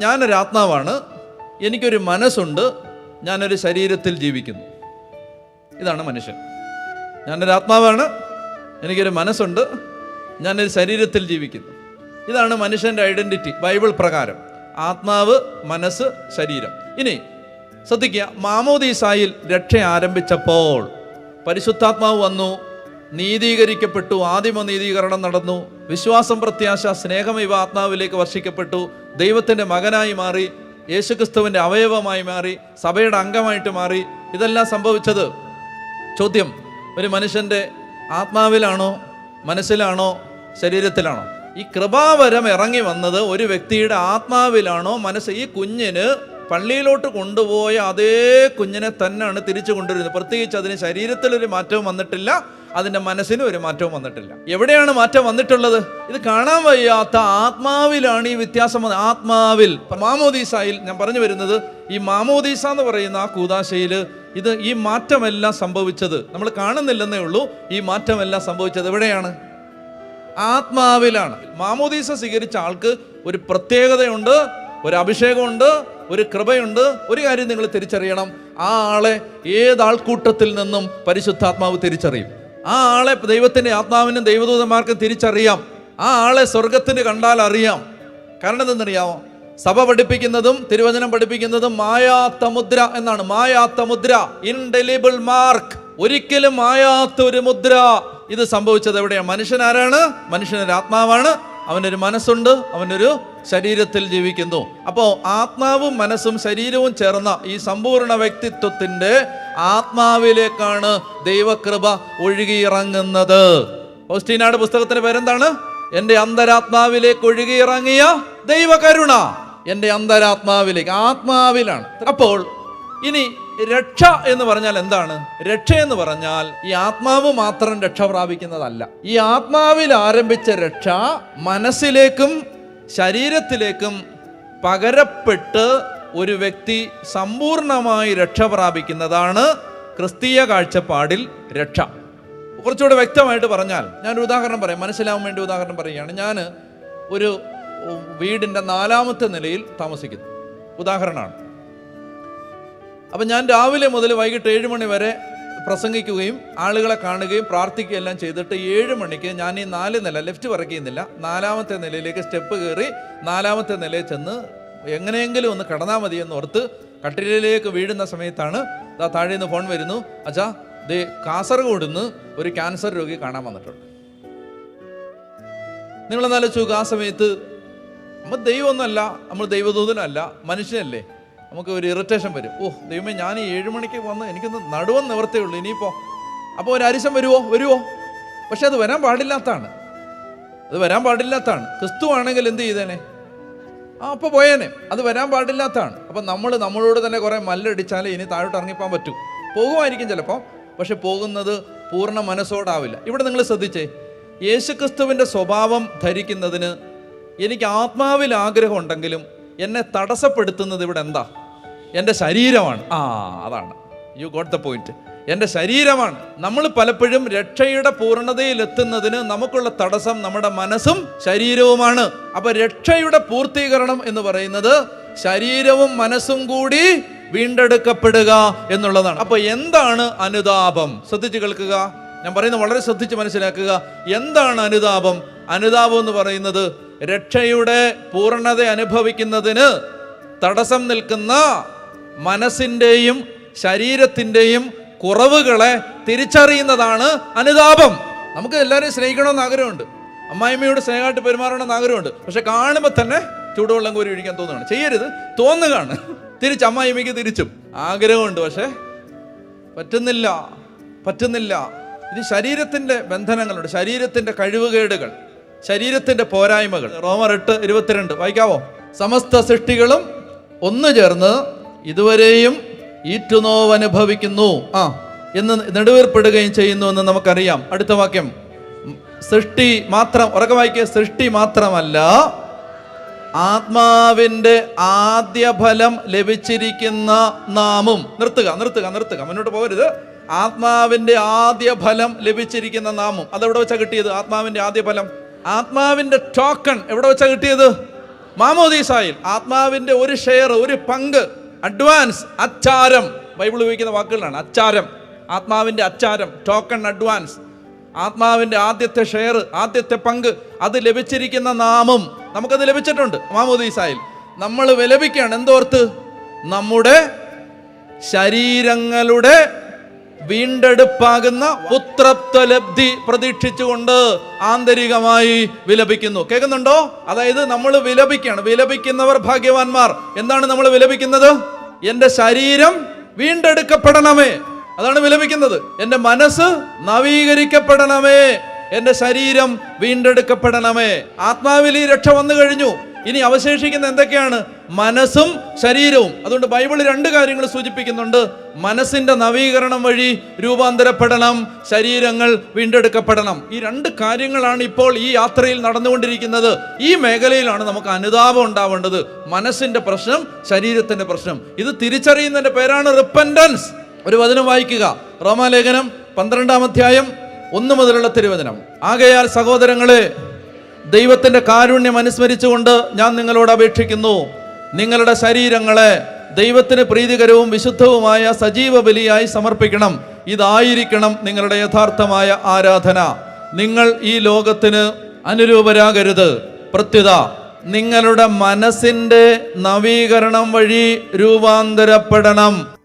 ഞാനൊരു ആത്മാവാണ്. എനിക്കൊരു മനസ്സുണ്ട്. ഞാനൊരു ശരീരത്തിൽ ജീവിക്കുന്നു. ഇതാണ് മനുഷ്യൻ. ഞാനൊരു ആത്മാവാണ്. എനിക്കൊരു മനസ്സുണ്ട്. ഞാനൊരു ശരീരത്തിൽ ജീവിക്കുന്നു. ഇതാണ് മനുഷ്യന്റെ ഐഡന്റിറ്റി ബൈബിൾ പ്രകാരം. ആത്മാവ് മനസ്സ് ശരീരം. ഇനി ശ്രദ്ധിക്കുക മാമോദീസായിൽ രക്ഷ ആരംഭിച്ചപ്പോൾ പരിശുദ്ധാത്മാവ് വന്നു. നീതീകരിക്കപ്പെട്ടു ആദിമ നീതീകരണം നടന്നു. വിശ്വാസം പ്രത്യാശ സ്നേഹം ഇവ ആത്മാവിലേക്ക് വർഷിക്കപ്പെട്ടു. ദൈവത്തിന്റെ മകനായി മാറി യേശുക്രിസ്തുവിന്റെ അവയവമായി മാറി സഭയുടെ അംഗമായിട്ട് മാറി. ഇതെല്ലാം സംഭവിച്ചത്? ചോദ്യം. ഒരു മനുഷ്യന്റെ ആത്മാവിലാണോ മനസ്സിലാണോ ശരീരത്തിലാണോ? ഈ കൃപാവരം ഇറങ്ങി വന്നത് ഒരു വ്യക്തിയുടെ ആത്മാവിലാണോ മനസ്സ് ഈ കുഞ്ഞിന് പള്ളിയിലോട്ട് കൊണ്ടുപോയ അതേ കുഞ്ഞിനെ തന്നെയാണ് തിരിച്ചു കൊണ്ടുവരുന്നത്. പ്രത്യേകിച്ച് അതിന് ശരീരത്തിലൊരു മാറ്റവും വന്നിട്ടില്ല അതിന്റെ മനസ്സിനും ഒരു മാറ്റവും വന്നിട്ടില്ല. എവിടെയാണ് മാറ്റം വന്നിട്ടുള്ളത്? ഇത് കാണാൻ വയ്യാത്ത ആത്മാവിലാണ് ഈ വ്യത്യാസം വന്നത്. ആത്മാവിൽ മാമോദീസായിൽ ഞാൻ പറഞ്ഞു വരുന്നത് ഈ മാമോദീസ എന്ന് പറയുന്ന ആ കൂതാശയിൽ ഇത് ഈ മാറ്റമെല്ലാം സംഭവിച്ചത്. നമ്മൾ കാണുന്നില്ലെന്നേ ഉള്ളൂ ഈ മാറ്റമെല്ലാം സംഭവിച്ചത് എവിടെയാണ്? ആത്മാവിലാണ്. മാമോദീസ സ്വീകരിച്ച ആൾക്ക് ഒരു പ്രത്യേകതയുണ്ട് ഒരു അഭിഷേകമുണ്ട് ഒരു കൃപയുണ്ട് ഒരു കാര്യം നിങ്ങൾ തിരിച്ചറിയണം. ആ ആളെ ഏത് ആൾക്കൂട്ടത്തിൽ നിന്നും പരിശുദ്ധാത്മാവ് തിരിച്ചറിയും. ആ ആളെ ദൈവത്തിന്റെ ആത്മാവിനും ദൈവദൂതന്മാർക്കും തിരിച്ചറിയാം. ആ ആളെ സ്വർഗത്തിന് കണ്ടാൽ അറിയാം. കാരണം എന്തെന്നറിയാമോ? സഭ പഠിപ്പിക്കുന്നതും തിരുവചനം പഠിപ്പിക്കുന്നതും മായാത്ത മുദ്ര എന്നാണ്. മായാത്ത മുദ്ര ഇൻഡെലിബിൾ മാർക്ക് ഒരിക്കലും മായാത്ത ഒരു മുദ്ര. ഇത് സംഭവിച്ചത് എവിടെയാണ് മനുഷ്യനാരാണ്? മനുഷ്യനൊരു ആത്മാവാണ് അവനൊരു മനസ്സുണ്ട് അവനൊരു ശരീരത്തിൽ ജീവിക്കുന്നു. അപ്പോൾ ആത്മാവും മനസ്സും ശരീരവും ചേർന്ന ഈ സമ്പൂർണ വ്യക്തിത്വത്തിന്റെ ആത്മാവിലേക്കാണ് ദൈവകൃപ ഒഴുകിയിറങ്ങുന്നത്. ഓസ്റ്റീനാട് പുസ്തകത്തിന്റെ പേരെന്താണ്? എന്റെ അന്തരാത്മാവിലേക്ക് ഒഴുകിയിറങ്ങിയ ദൈവകരുണ എന്റെ അന്തരാത്മാവിലേക്ക് ആത്മാവിലാണ്. അപ്പോൾ ഇനി രക്ഷ എന്ന് പറഞ്ഞാൽ എന്താണ്? രക്ഷ എന്ന് പറഞ്ഞാൽ ഈ ആത്മാവ് മാത്രം രക്ഷ പ്രാപിക്കുന്നതല്ല. ഈ ആത്മാവിൽ ആരംഭിച്ച രക്ഷ മനസ്സിലേക്കും ശരീരത്തിലേക്കും പകരപ്പെട്ട് ഒരു വ്യക്തി സമ്പൂർണമായി രക്ഷ പ്രാപിക്കുന്നതാണ് ക്രിസ്തീയ കാഴ്ചപ്പാടിൽ രക്ഷ. കുറച്ചുകൂടെ വ്യക്തമായിട്ട് പറഞ്ഞാൽ ഞാനൊരു ഉദാഹരണം പറയാം. മനസ്സിലാവാൻ വേണ്ടി ഉദാഹരണം പറയുകയാണ്. ഞാൻ ഒരു വീടിന്റെ നാലാമത്തെ നിലയിൽ താമസിക്കുന്നു. ഉദാഹരണമാണ്. അപ്പം ഞാൻ രാവിലെ മുതൽ വൈകിട്ട് ഏഴ് മണി വരെ പ്രസംഗിക്കുകയും ആളുകളെ കാണുകയും പ്രാർത്ഥിക്കുകയും എല്ലാം ചെയ്തിട്ട് ഏഴ് മണിക്ക് ഞാൻ ഈ നാല് നില ലെഫ്റ്റ് പറയുന്നില്ല നാലാമത്തെ നിലയിലേക്ക് സ്റ്റെപ്പ് കയറി നാലാമത്തെ നിലയിൽ ചെന്ന് എങ്ങനെയെങ്കിലും ഒന്ന് കടന്നാൽ മതി എന്ന് ഓർത്ത് കട്ടിലേക്ക് വീഴുന്ന സമയത്താണ് ആ താഴെ നിന്ന് ഫോൺ വരുന്നു. അച്ഛാ ദേ കാസർഗോഡ് നിന്ന് ഒരു ക്യാൻസർ രോഗി കാണാൻ വന്നിട്ടുണ്ട്. നിങ്ങളെന്നാലോചിച്ചു ആ സമയത്ത് നമ്മൾ ദൈവമൊന്നുമല്ല നമ്മൾ ദൈവദൂതനല്ല മനുഷ്യനല്ലേ? നമുക്ക് ഒരു ഇറിറ്റേഷൻ വരും. ഓ ദൈവമേ ഞാൻ ഈ ഏഴ് മണിക്ക് വന്ന് എനിക്കൊന്ന് നടുവൻ നിവർത്തേ ഉള്ളൂ. ഇനിയിപ്പോൾ അപ്പോൾ ഒരു അരിശം വരുമോ വരുമോ പക്ഷെ അത് വരാൻ പാടില്ലാത്തതാണ് അത് വരാൻ പാടില്ലാത്തതാണ് ക്രിസ്തു ആണെങ്കിൽ എന്ത് ചെയ്തേനെ? ആ അപ്പോൾ പോയേനെ. അത് വരാൻ പാടില്ലാത്തതാണ് അപ്പം നമ്മൾ നമ്മളോട് തന്നെ കുറേ മല്ലടിച്ചാലേ ഇനി താഴോട്ട് ഇറങ്ങിപ്പോകാൻ പറ്റൂ. പോകുമായിരിക്കും ചിലപ്പോൾ പക്ഷെ പോകുന്നത് പൂർണ മനസ്സോടാവില്ല. ഇവിടെ നിങ്ങൾ ശ്രദ്ധിച്ചേ. യേശുക്രിസ്തുവിന്റെ സ്വഭാവം ധരിക്കുന്നതിന് എനിക്ക് ആത്മാവിൽ ആഗ്രഹം ഉണ്ടെങ്കിലും എന്നെ തടസ്സപ്പെടുത്തുന്നത് ഇവിടെ എന്താ? എന്റെ ശരീരമാണ്. ആ അതാണ്. യു ഗോട്ട് ദ പോയിന്റ് എന്റെ ശരീരമാണ്. നമ്മൾ പലപ്പോഴും രക്ഷയുടെ പൂർണതയിൽ എത്തുന്നതിന് നമുക്കുള്ള തടസ്സം നമ്മുടെ മനസ്സും ശരീരവുമാണ്. അപ്പൊ രക്ഷയുടെ പൂർത്തീകരണം എന്ന് പറയുന്നത് ശരീരവും മനസ്സും കൂടി വീണ്ടെടുക്കപ്പെടുക എന്നുള്ളതാണ്. അപ്പൊ എന്താണ് അനുതാപം? ശ്രദ്ധിച്ചു കേൾക്കുക. ഞാൻ പറയുന്നത് വളരെ ശ്രദ്ധിച്ച് മനസ്സിലാക്കുക. എന്താണ് അനുതാപം? അനുതാപം എന്ന് പറയുന്നത് രക്ഷയുടെ പൂർണത അനുഭവിക്കുന്നതിന് തടസ്സം നിൽക്കുന്ന മനസ്സിന്റെയും ശരീരത്തിന്റെയും കുറവുകളെ തിരിച്ചറിയുന്നതാണ് അനുതാപം. നമുക്ക് എല്ലാവരെയും സ്നേഹിക്കണമെന്ന് ആഗ്രഹമുണ്ട്. അമ്മായിമ്മയോട് സ്നേഹമായിട്ട് പെരുമാറണമെന്ന് ആഗ്രഹമുണ്ട്. പക്ഷെ കാണുമ്പോൾ തന്നെ ചൂടുവെള്ളം കോരി ഒഴിക്കാൻ തോന്നുകയാണ്. ചെയ്യരുത്. തോന്നുകയാണ്. തിരിച്ച് അമ്മായിമ്മയ്ക്ക് തിരിച്ചും. ആഗ്രഹമുണ്ട് പക്ഷേ പറ്റുന്നില്ല. പറ്റുന്നില്ല. ഇത് ശരീരത്തിന്റെ ബന്ധനങ്ങളുണ്ട്. ശരീരത്തിന്റെ കഴിവുകേടുകൾ. ശരീരത്തിന്റെ പോരായ്മകൾ. റോമർ എട്ട് ഇരുപത്തിരണ്ട്. വായിക്കാവോ? സമസ്ത സൃഷ്ടികളും ഒന്നു ചേർന്ന് ഇതുവരെയും ഈറ്റുനോവ് അനുഭവിക്കുന്നു ആ എന്ന് നെടുവേർപ്പെടുകയും ചെയ്യുന്നു എന്ന് നമുക്കറിയാം. അടുത്ത വാക്യം. സൃഷ്ടി മാത്രം ഉറക്കെ വായിക്കുക സൃഷ്ടി മാത്രമല്ല ആത്മാവിന്റെ ആദ്യ ഫലം ലഭിച്ചിരിക്കുന്ന നാമും. നിർത്തുക നിർത്തുക നിർത്തുക. മുന്നോട്ട് പോകരുത്. ആത്മാവിന്റെ ആദ്യ ഫലം ലഭിച്ചിരിക്കുന്ന നാമും. അതെവിടെ വെച്ചാ കിട്ടിയത്? ആത്മാവിന്റെ ആദ്യ ഫലം. ആത്മാവിന്റെ ടോക്കൺ എവിടെ വെച്ചാൽ കിട്ടിയത്? മാമോദീസായിൽ. ആത്മാവിന്റെ ഒരു ഷെയർ ഒരു പങ്ക് അഡ്വാൻസ് അച്ചാരം. ബൈബിൾ ഉപയോഗിക്കുന്ന വാക്കുകളാണ് അച്ചാരം. ആത്മാവിന്റെ അച്ചാരം ടോക്കൺ അഡ്വാൻസ് ആത്മാവിന്റെ ആദ്യത്തെ ഷെയർ ആദ്യത്തെ പങ്ക് അത് ലഭിച്ചിരിക്കുന്ന നാമം. നമുക്കത് ലഭിച്ചിട്ടുണ്ട് മാമോദീസായിൽ. നമ്മൾ വിലപിക്കുകയാണ്. എന്തോർത്ത്? നമ്മുടെ ശരീരങ്ങളുടെ വീണ്ടെടുപ്പാകുന്ന പുത്രത്വലബ്ധി പ്രതീക്ഷിച്ചുകൊണ്ട് ആന്തരികമായി വിലപിക്കുന്നു. കേൾക്കുന്നുണ്ടോ? അതായത് നമ്മൾ വിലപിക്കുകയാണ്. വിലപിക്കുന്നവർ ഭാഗ്യവാന്മാർ. എന്താണ് നമ്മൾ വിലപിക്കുന്നത്? എന്റെ ശരീരം വീണ്ടെടുക്കപ്പെടണമേ. അതാണ് വിലപിക്കുന്നത്. എന്റെ മനസ്സ് നവീകരിക്കപ്പെടണമേ. എന്റെ ശരീരം വീണ്ടെടുക്കപ്പെടണമേ. ആത്മാവിൽ ഈ രക്ഷ വന്നു കഴിഞ്ഞു. ഇനി അവശേഷിക്കുന്ന എന്തൊക്കെയാണ്? മനസ്സും ശരീരവും. അതുകൊണ്ട് ബൈബിൾ രണ്ട് കാര്യങ്ങൾ സൂചിപ്പിക്കുന്നുണ്ട്. മനസ്സിന്റെ നവീകരണം വഴി രൂപാന്തരപ്പെടണം ശരീരങ്ങൾ വീണ്ടെടുക്കപ്പെടണം. ഈ രണ്ട് കാര്യങ്ങളാണ് ഇപ്പോൾ ഈ യാത്രയിൽ നടന്നുകൊണ്ടിരിക്കുന്നത്. ഈ മേഖലയിലാണ് നമുക്ക് അനുതാപം ഉണ്ടാവേണ്ടത്. മനസ്സിന്റെ പ്രശ്നം ശരീരത്തിന്റെ പ്രശ്നം. ഇത് തിരിച്ചറിയുന്നതിന്റെ പേരാണ് റിപ്പൻഡൻസ് ഒരു വചനം വായിക്കുക. റോമാലേഖനം പന്ത്രണ്ടാം അധ്യായം ഒന്ന് മുതലുള്ള തിരുവചനം. ആകയാൽ സഹോദരങ്ങളെ ദൈവത്തിന്റെ കാരുണ്യം അനുസ്മരിച്ചുകൊണ്ട് ഞാൻ നിങ്ങളോട് അപേക്ഷിക്കുന്നു. നിങ്ങളുടെ ശരീരങ്ങളെ ദൈവത്തിന് പ്രീതികരവും വിശുദ്ധവുമായ സജീവ ബലിയായി സമർപ്പിക്കണം. ഇതായിരിക്കണം നിങ്ങളുടെ യഥാർത്ഥമായ ആരാധന. നിങ്ങൾ ഈ ലോകത്തിന് അനുരൂപരാകരുത്. പ്രത്യുത നിങ്ങളുടെ മനസ്സിന്റെ നവീകരണം വഴി രൂപാന്തരപ്പെടണം.